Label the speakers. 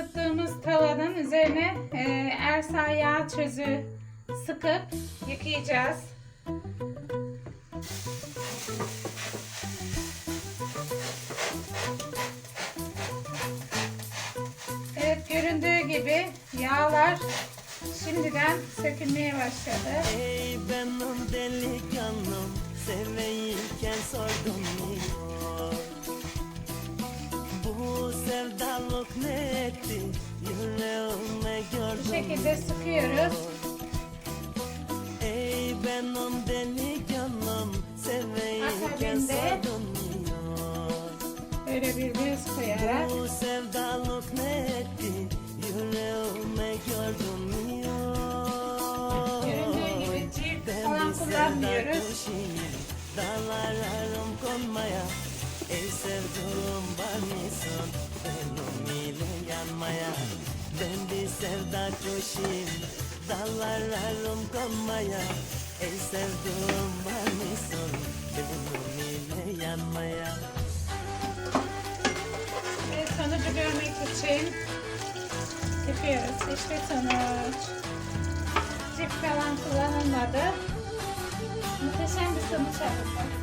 Speaker 1: ısıttığımız tavanın üzerine e, ersa yağ çözü sıkıp yıkayacağız. Evet göründüğü gibi yağlar şimdiden sökülmeye başladı.
Speaker 2: Ey benim delikanlım Seveyken sordum sevdalık ne etti? Yüreğime
Speaker 1: Bu
Speaker 2: gördüm.
Speaker 1: şekilde sıkıyoruz.
Speaker 2: Ey benim delikanlım Seveyken
Speaker 1: Akabinde-
Speaker 2: sordum niye
Speaker 1: Böyle bir bez koyarak
Speaker 2: Bu sevdalık ne etti? Yüreğime gördüm
Speaker 1: göründüğü gibi cilt falan kullanmıyoruz.
Speaker 2: Dağlararım konmaya. Ey sevduğum var mısın Ben sevda kuşuyum Dağlararım konmaya Ey sevduğum var mısın Benim ile yanmaya
Speaker 1: Ve görmek için yapıyoruz. İşte sonuç. Cip falan kullanılmadı. Muhteşem bir sonuç aldık.